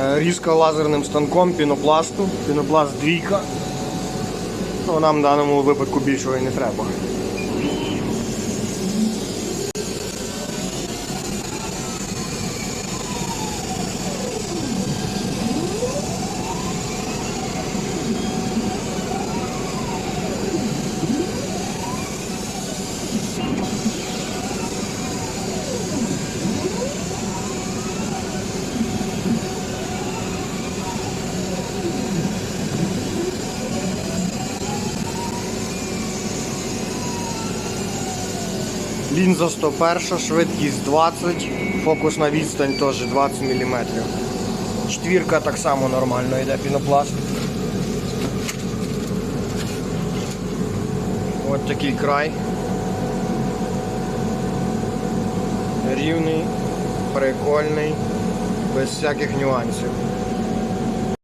Е, Різка лазерним станком пінопласту. Пінопласт двійка. Ну, нам в даному випадку більшого і не треба. Лінза 101, швидкість 20, фокусна відстань теж 20 мм. Четвірка так само нормально йде пінопласт. Ось такий край. Рівний, прикольний, без всяких нюансів.